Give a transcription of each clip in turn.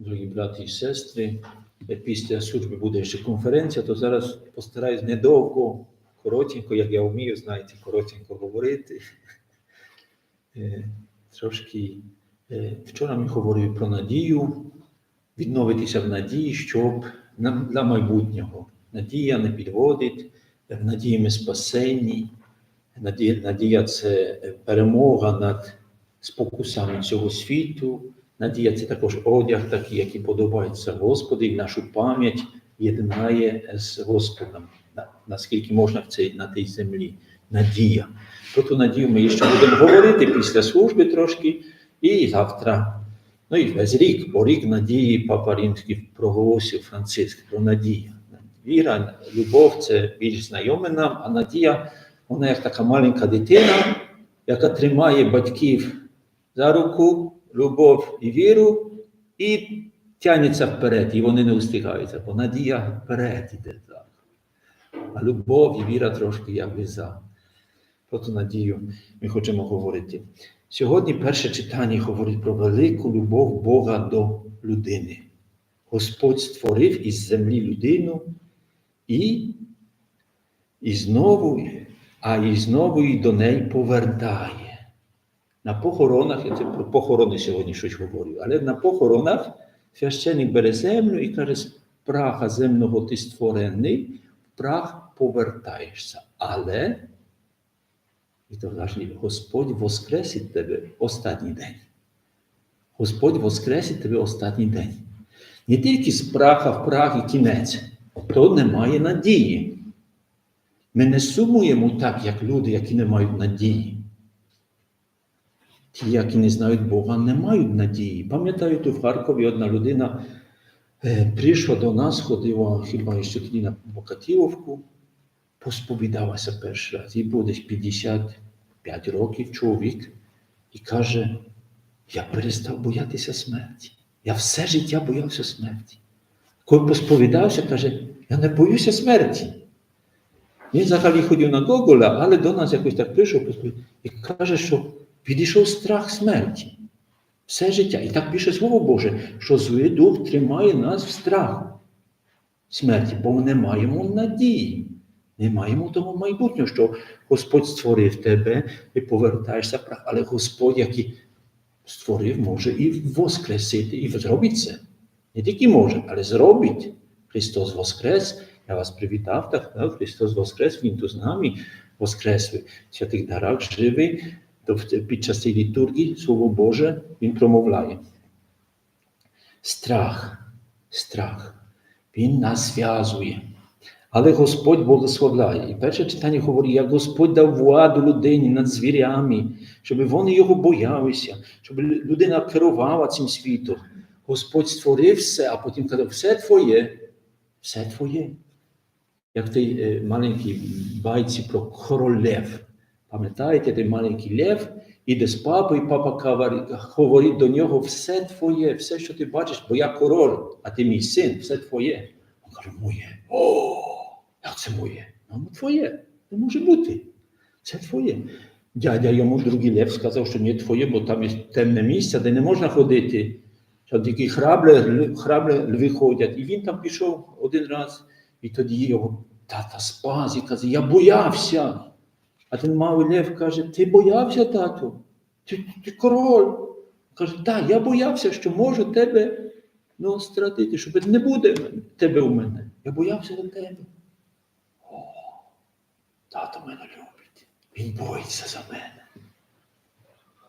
Дорогі брати і сестри, після служби буде ще конференція, то зараз постараюсь недовго, коротенько, як я вмію, знаєте, коротенько говорити. Е, Трошки е, вчора ми говорили про надію, відновитися в надії, щоб для майбутнього. Надія не підводить, в надії ми спасенні. Надія, надія це перемога над спокусами цього світу. Надія це також одяг, такий, який подобається Господу, і нашу пам'ять єднає з Господом, наскільки можна в цій, на тій землі. Надія. Про ту надію ми ще будемо говорити після служби трошки і завтра. Ну і весь рік, бо рік надії Папа Римський проголосив Франциск про надію. Віра, любов це більш знайоме нам, а надія, вона як така маленька дитина, яка тримає батьків за руку, любов і віру, і тягнеться вперед, і вони не устигаються, бо надія вперед іде. Так. А любов і віра трошки якби за. Про ту надію ми хочемо говорити. Сьогодні перше читання говорить про велику любов Бога до людини. Господь створив із землі людину і, і знову, а і знову і до неї повертає. На похоронах, я це про похорони сьогодні щось говорю, але на похоронах священник бере землю і каже, з праха земного ти створений, в прах повертаєшся. Але, і то важливо, Господь воскресить тебе останній день. Господь воскресить тебе останній день. Не тільки з праха в прах і кінець, то немає надії. Ми не сумуємо так, як люди, які не мають надії. Ті, які не знають Бога, не мають надії. Пам'ятаю, тут в Харкові одна людина е, прийшла до нас, ходила хіба ще тоді на Бокатівовку, посповідалася перший раз. Їй буде десь 55 років чоловік і каже: я перестав боятися смерті. Я все життя боявся смерті. Коли посповідався, каже, я не боюся смерті. Він взагалі ходив на Гоголя, але до нас якось так прийшов і каже, що підійшов страх смерті. Все життя. І так пише Слово Боже, що злий дух тримає нас в страху смерті, бо ми не маємо надії. Не маємо того майбутнього, що Господь створив тебе і повертаєшся в прах. Але Господь, який створив, може і воскресити, і зробить це. Не тільки може, але зробить. Христос Воскрес. Я вас привітав, так, так Христос Воскрес, Він тут з нами Воскрес в святих дарах, живий, то під час цієї літургії Слово Боже Він промовляє. Страх, страх, Він нас зв'язує. Але Господь благословляє. І перше читання говорить, як Господь дав владу людині над звірями, щоб вони його боялися, щоб людина керувала цим світом. Господь створив все, а потім казав, все твоє, все твоє. Як тій е, маленькій байці про король Лев. Пам'ятаєте, той маленький Лев іде з папою, і папа говорить до нього, все твоє, все, що ти бачиш, бо я король, а ти мій син, все твоє. Він каже, моє. О, як це моє? Ну, твоє. Не може бути. Це твоє. Дядя йому другий Лев сказав, що не твоє, бо там є темне місце, де не можна ходити. Що тільки храбле, ль- храбле льви ходять. І він там пішов один раз, і тоді його тата спас і каже, я боявся. А ten mały Лев каже, ти боявся, тату? Ти, ти король. Каже, так, я боявся, що можу тебе ну, стратити, щоб не буде тебе у мене. Я боявся за тебе. О, тато мене любить. Він боїться за мене.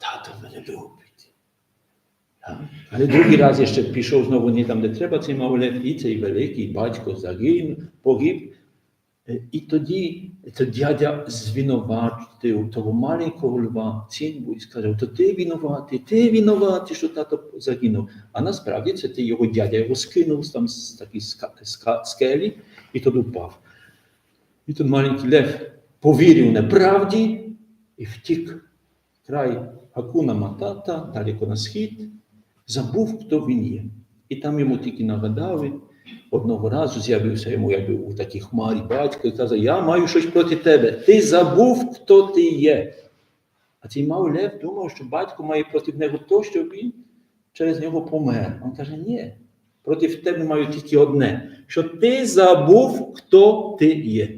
Тато мене любить. Але другий раз я ще пішов знову не там, де треба, цей мав і цей великий батько загинув, погиб. Е, І тоді то дядя звинуватив того маленького льва, цінбу, і сказав, то ти винуватий, ти винуватий, що тато загинув. А насправді це ти його дядя його скинув там з ска, скелі і тоді впав. І тут маленький лев повірив неправді і втік край Хакуна Матата, далеко на схід, забув, хто він є. І там йому тільки нагадали, одного разу з'явився йому якби у такій хмарі батько і каже, я маю щось проти тебе. Ти забув, хто ти є. А цей малий Лев думав, що батько має проти нього то, що він через нього помер. Він каже, ні. Проти тебе маю тільки одне, що ти забув, хто ти є.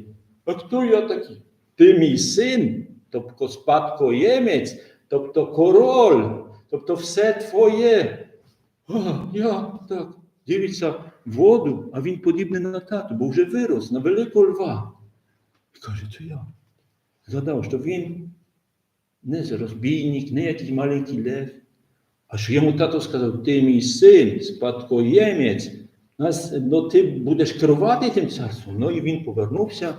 А хто я такий? Ти мій син, тобто спадкоємець, тобто король, тобто все твоє. А, я так. Дивиться в воду, а він подібний на тату, бо вже вирос на великого льва. І каже, це я. Згадав, що він не розбійник, не якийсь маленький лев. А що йому тато сказав, ти мій син, спадкоємець, ну, ти будеш керувати тим царством. Ну і він повернувся,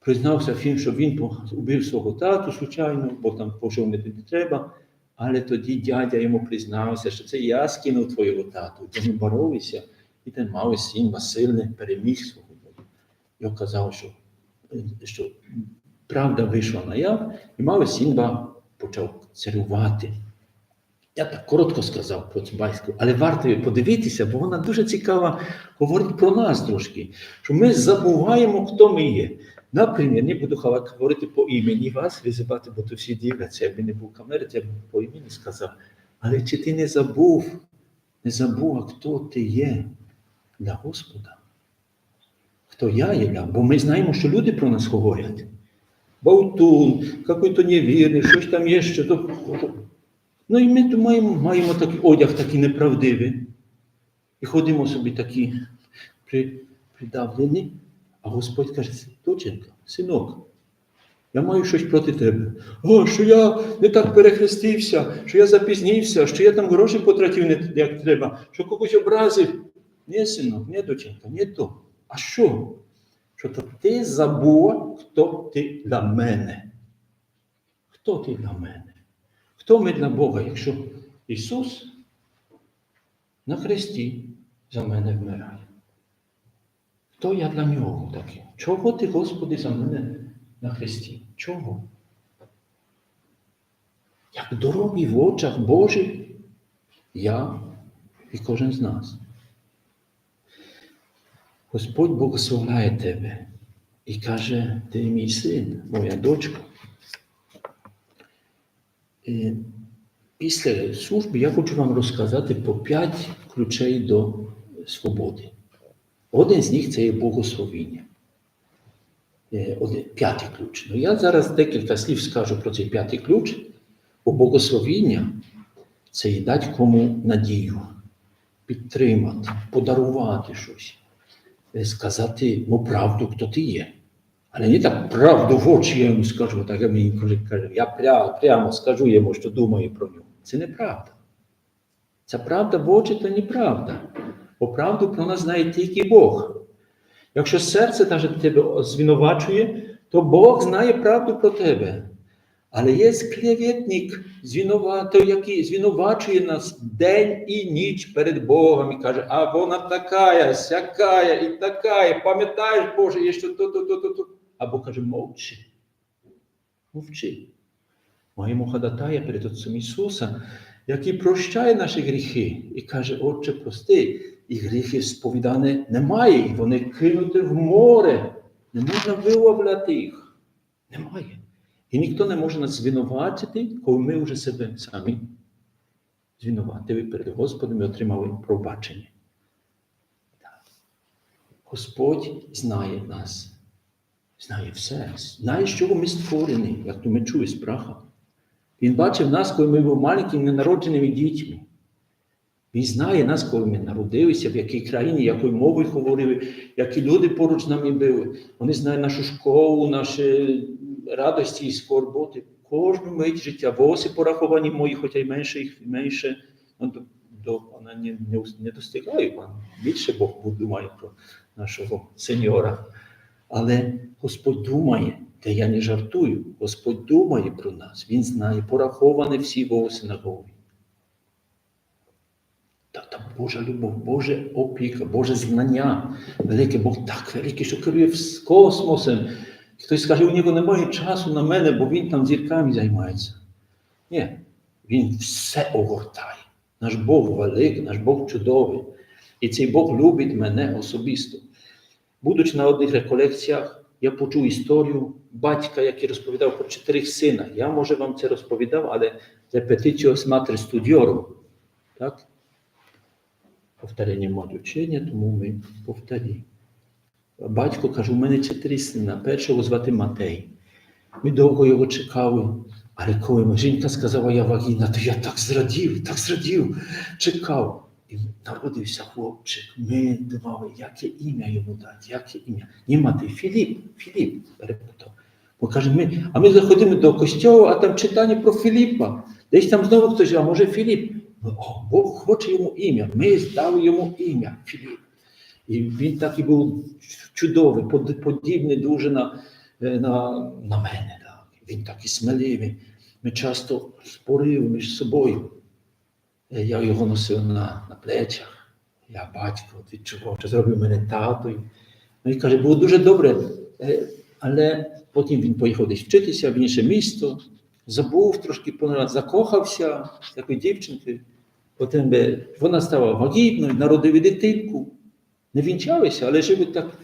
признався він, що він убив свого тату, случайно, бо там пожив не треба. Але тоді дядя йому признався, що це я скинув твого тату. Вони боролися, і ten малий син Василь переміг свого Бога. І оказав, що, що правда вийшла наяв, і малий Сімба почав царювати. Я так коротко сказав про цю байську, але варто її подивитися, бо вона дуже цікава, говорить про нас трошки, що ми забуваємо, хто ми є. Наприклад, не буду говорити по імені вас, визивати, бо то всі дивляться, якби не був камери, я б по імені сказав. Але чи ти не забув, не забув, хто ти є для Господа? Хто я є? Бо ми знаємо, що люди про нас говорять. Баутун, какой-то невірний, щось там є ще. То... Ну і ми то маємо, такий одяг такий неправдивий. І ходимо собі такі при, придавлені. А Господь каже, доченька, синок, я маю щось проти тебе. О, що я не так перехрестився, що я запізнився, що я там гроші потратив не як треба, що когось образив. Ні, синок, ні, доченька, ні то. А що? Що то ти забув, хто ти для мене. Хто ти для мене? Хто ми для Бога, якщо Ісус на хресті за мене вмирає? Хто я для нього такий? Чого ти, Господи, за мене на хресті? Чого? Як дорогий в очах Божих, я і кожен з нас. Господь благословляє тебе і каже, ти мій син, моя дочка. І після служби я хочу вам розказати про п'ять ключей до свободи. Один з них це є богословіння. Е, п'ятий ключ. Ну, я зараз декілька слів скажу про цей п'ятий ключ, бо богословіння це і дати кому надію, підтримати, подарувати щось, е, сказати йому правду, хто ти є. Але не так правду в очі я йому скажу, так як мені каже, я прямо, прямо скажу йому, що думаю про нього. Це неправда. Ця правда в очі то неправда. Бо правду про нас знає тільки Бог. Якщо серце навіть тебе звинувачує, то Бог знає правду про тебе. Але є клеветник, який звинувачує нас день і ніч перед Богом і каже, а вона така, сяка і така, пам'ятаєш, Боже, є що то, то, то, то, то. Або каже, мовчи. Мовчи. Маємо ходатая перед Отцем Ісуса, який прощає наші гріхи і каже, Отче, прости, і гріхи сповідане немає, і вони кинуті в море. Не можна виловляти їх. Немає. І ніхто не може нас звинуватити, коли ми вже себе самі звинуватили перед Господом і отримали пробачення. Господь знає нас, знає все, знає, з чого ми створені, як то ми чули з праха. Він бачив нас, коли ми були маленькими ненародженими дітьми. Він знає нас, коли ми народилися, в якій країні, якою мовою говорили, які люди поруч з нами були. Вони знають нашу школу, наші радості і скорботи. Кожну мить життя. Волоси пораховані мої, хоча й менше їх менше. Ну, до, до вона не, не, не достигаю, пан. Більше Бог думає про нашого сеньора. Але Господь думає, та я не жартую. Господь думає про нас. Він знає, пораховані всі волоси на голові. Та, та Божа любов, Боже опіка, Боже знання, великий Бог так великий, що керує космосом. Хтось скаже, у нього немає часу на мене, бо він там зірками займається. Ні, він все огортає. Наш Бог великий, наш Бог чудовий. І цей Бог любить мене особисто. Будучи на одних реколекціях, я почув історію батька, який розповідав про чотирьох сина. Я, може, вам це розповідав, але репетицію матері студіору. Так? повторення мать учення, тому ми повторі. Батько каже, у мене чотири сина. Першого звати Матей. Ми довго його чекали. Але коли жінка сказала, я вагіна, то я так зрадів, так зрадів, чекав. І народився хлопчик. Ми думали, яке ім'я йому дати, яке ім'я. Ні, Матей, Філіп, Філіп перепутав. Бо каже, ми, а ми заходимо до костьолу, а там читання про Філіпа. Десь там знову хтось, а може Філіп. Бог хоче йому ім'я. Ми здали йому ім'я Філіп. І він так і був чудовий, подібний дуже на, е, на, на мене. Так. Він так і сміливий. Ми часто спорили між собою. Е, Я його носив на, на плечах. Я батько відчував, що зробив мене татою. Ну і каже, було дуже добре. Е, Але потім він поїхав десь вчитися в інше місто, забув трошки понад, закохався з такою дівчинкою. Потім вона стала вагітною, народив дитинку, не вінчалися, але живуть так.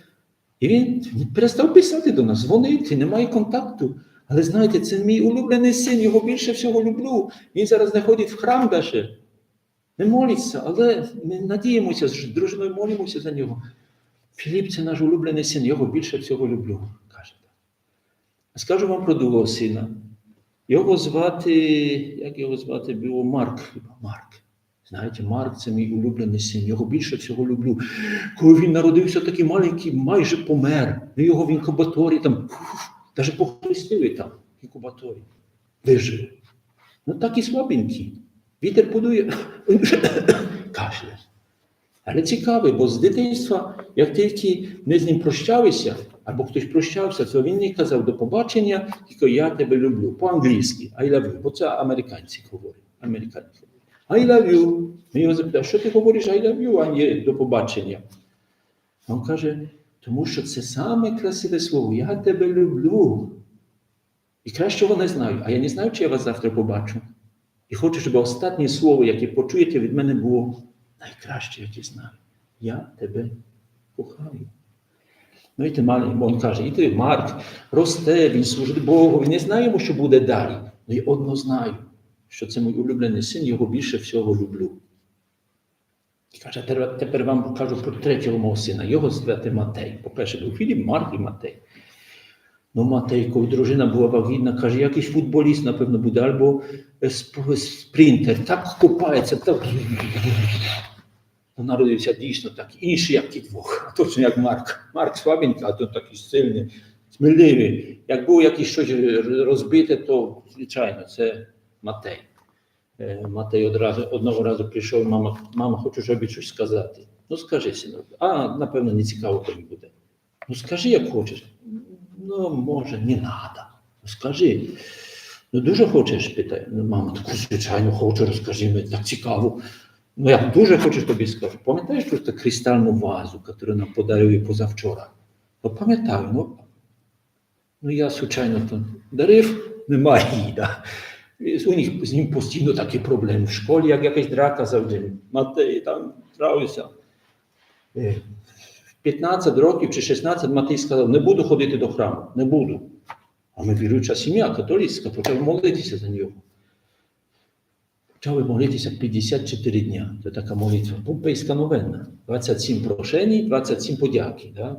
І він перестав писати до нас, дзвонити, немає контакту. Але знаєте, це мій улюблений син, його більше всього люблю. Він зараз не ходить в храм даже, не молиться, але ми надіємося, з дружиною молимося за нього. Філіп це наш улюблений син, його більше всього люблю, каже. Скажу вам про другого сина. Його звати, як його звати було Марк хіба Марк. Знаєте, Марк це мій улюблений син, його більше всього люблю. Коли він народився такий маленький, майже помер. Ми його в інкубаторі там, навіть похрестили там, в інкубаторі. Вижив. Ну так і слабенький. Вітер подує, кашляє. Але цікавий, бо з дитинства, як тільки ми з ним прощалися, або хтось прощався, то він мені казав до побачення, тільки я тебе люблю. По-англійськи, I love you. Бо це американці говорять. Американці. I love you. Ми його запитали, що ти говориш I love you, а не до побачення. Він каже, тому що це саме красиве слово. Я тебе люблю. І кращого не знаю. А я не знаю, чи я вас завтра побачу. І хочу, щоб останнє слово, яке почуєте від мене, було найкраще, яке знаю. Я тебе кохаю. Ну, і ти маленький, бо він каже, і ти Марк росте, він служить Богу, він не знає, що буде далі. Ну, я одно знаю, що це мій улюблений син, його більше всього люблю. І каже, тепер, вам кажу про третього мого сина. Його звати Матей. По-перше, був Філіп, Марк і Матей. Ну, Матей, коли дружина була вагітна, каже, якийсь футболіст, напевно, буде, або спринтер, так копається, так. Ну, Народився дійсно так, інший, як ті двох, точно як Марк. Марк слабенький, а то такий сильний, сміливий. Як був якийсь щось розбите, то звичайно, це Матей. Е, Матей одразу, одного разу прийшов, мама, мама, хочу тобі щось сказати. Ну скажи, синок. А, напевно, не цікаво тобі буде. Ну скажи, як хочеш. Ну, може, не треба. Ну скажи. Ну дуже хочеш, питає. Ну, мама, таку, звичайно, хочу, розкажи мені, так цікаво. Ну, я дуже хочу тобі скажу. Пам'ятаєш просто кристальну вазу, яку нам подарили позавчора? Ну, пам'ятаю, ну, ну я, звичайно, дарив, немає її. Да. І У них з ним постійно такі проблеми. В школі як якась драка завжди. Матей там травився. Е, В 15 років чи 16 Матей сказав, не буду ходити до храму, не буду. А ми віруюча сім'я, католицька, почали молитися за нього. Почали молитися 54 дня. Це така молитва. Помпейська новенна. 27 прошень, 27 подяки. Да?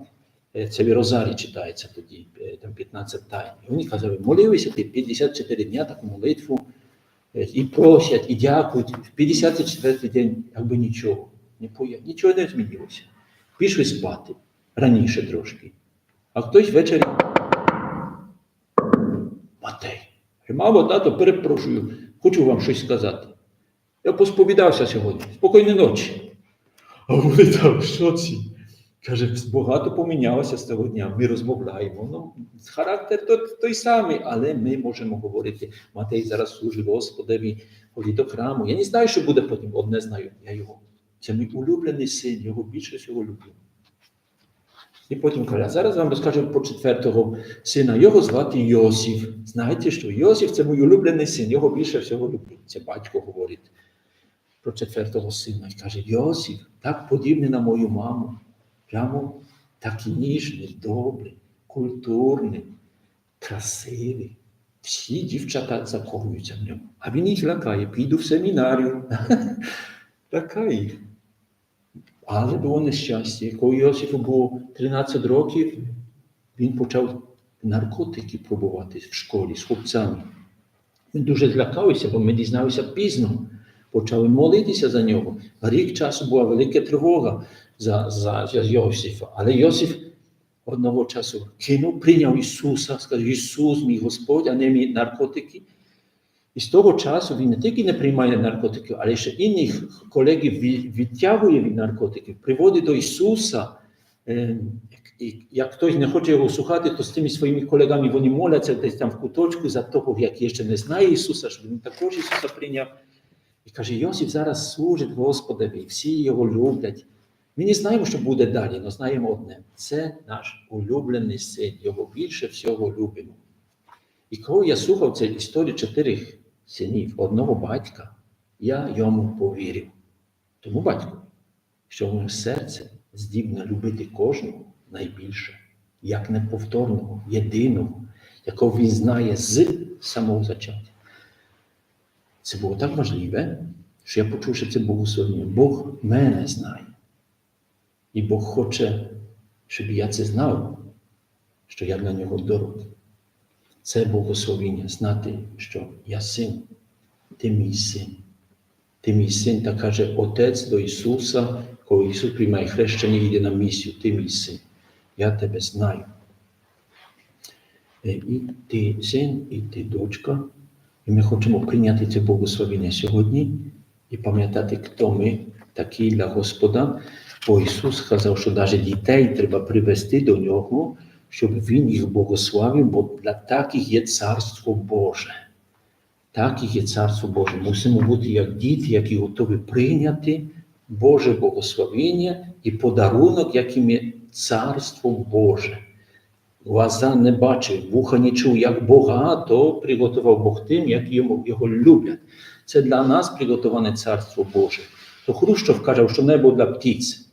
Е, Це в читається тоді, е, там 15 тайн. Вони казали, молилися ти 54 дня таку молитву, е, і просять, і дякують. В 54 день, якби нічого, нічого не змінилося. Пішли спати раніше трошки. А хтось ввечері. Матей. Мамо, тато, перепрошую, хочу вам щось сказати. Я посповідався сьогодні. Спокійної ночі. А вони там в шоці. Каже, багато помінялося з того дня. Ми розмовляємо. Ну, характер той, той самий, але ми можемо говорити. Матей зараз служить Господеві, ходить до храму. Я не знаю, що буде потім. Одне знаю, я його. Це мій улюблений син, його більше всього люблю. І потім каже, зараз вам розкажу про четвертого сина. Його звати Йосиф. Знаєте що? Йосиф це мій улюблений син, його більше всього люблю. Це батько говорить про четвертого сина. І каже, Йосиф, так подібний на мою маму. Прямо такий ніжний, добрий, культурний, красивий. Всі дівчата закохуються в ньому. А він їх лякає, піду в семінарію. Лякає. Але було нещастя. Коли Йосифу було 13 років, він почав наркотики пробувати в школі з хлопцями. Він дуже злякався, бо ми дізналися пізно. Почали молитися за нього. Рік часу була велика тривога за, за, за Йосифа. Але Йосиф одного часу кинув, прийняв Ісуса, сказав, Ісус, мій Господь, а не мій наркотики. І з того часу він не тільки не приймає наркотики, але ще інших колегів відтягує від наркотиків, приводить до Ісуса. І як хтось не хоче його слухати, то з тими своїми колегами вони моляться десь там в куточку за того, який ще не знає Ісуса, щоб він також Ісуса прийняв. І каже, Йосиф зараз служить Господові, всі його люблять. Ми не знаємо, що буде далі, але знаємо одне: це наш улюблений син, його більше всього любимо. І коли я слухав цю історію чотирьох синів, одного батька, я йому повірив. Тому батько, що моє серце здібне любити кожного найбільше, як неповторного, єдиного, якого він знає з самого зачаття. Це було так важливе, що я почув, що це благословення. Бог мене знає. І Бог хоче, щоб я це знав, що я для нього дорогий. Це благословення знати, що я син, ти мій син. Ти мій син, так каже Отець до Ісуса, коли Ісус приймає хрещення і йде на місію, ти мій син. Я тебе знаю. Е, І ти син, і ти дочка. І ми хочемо прийняти це благословення сьогодні і пам'ятати, хто ми такі для Господа. Бо Ісус сказав, що навіть дітей треба привести до нього, щоб Він їх благословив, бо для таких є Царство Боже. Таких є Царство Боже. Мусимо бути як діти, які готові прийняти Боже благословення і подарунок, яким є Царство Боже. Глаза не бачив, вуха не чув, як багато приготував Бог тим, як йому, його люблять. Це для нас приготоване Царство Боже. То Хрущов каже, що небо для птиць.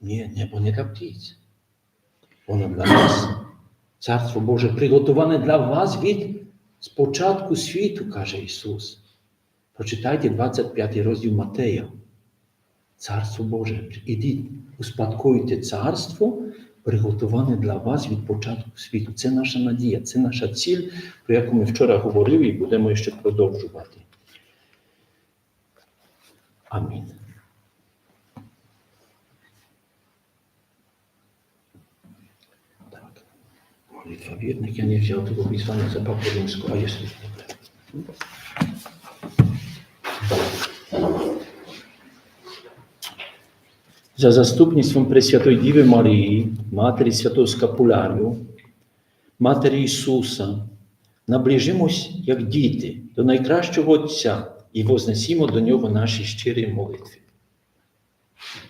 Ні, небо не для птиць. Воно для нас. Царство Боже приготоване для вас від спочатку світу, каже Ісус. Прочитайте 25 розділ Матея. Царство Боже, ідіть, успадкуйте царство, приготоване для вас від початку світу. Це наша надія, це наша ціль, про яку ми вчора говорили і будемо ще продовжувати. Амінь. Так. Вірних. Я не взяв того писання за Папу Римського, а якщо За заступництвом Пресвятої Діви Марії, Матері Святого Скапулярію, Матері Ісуса, наближимось, як діти, до найкращого Отця і вознесімо до Нього наші щирі молитви.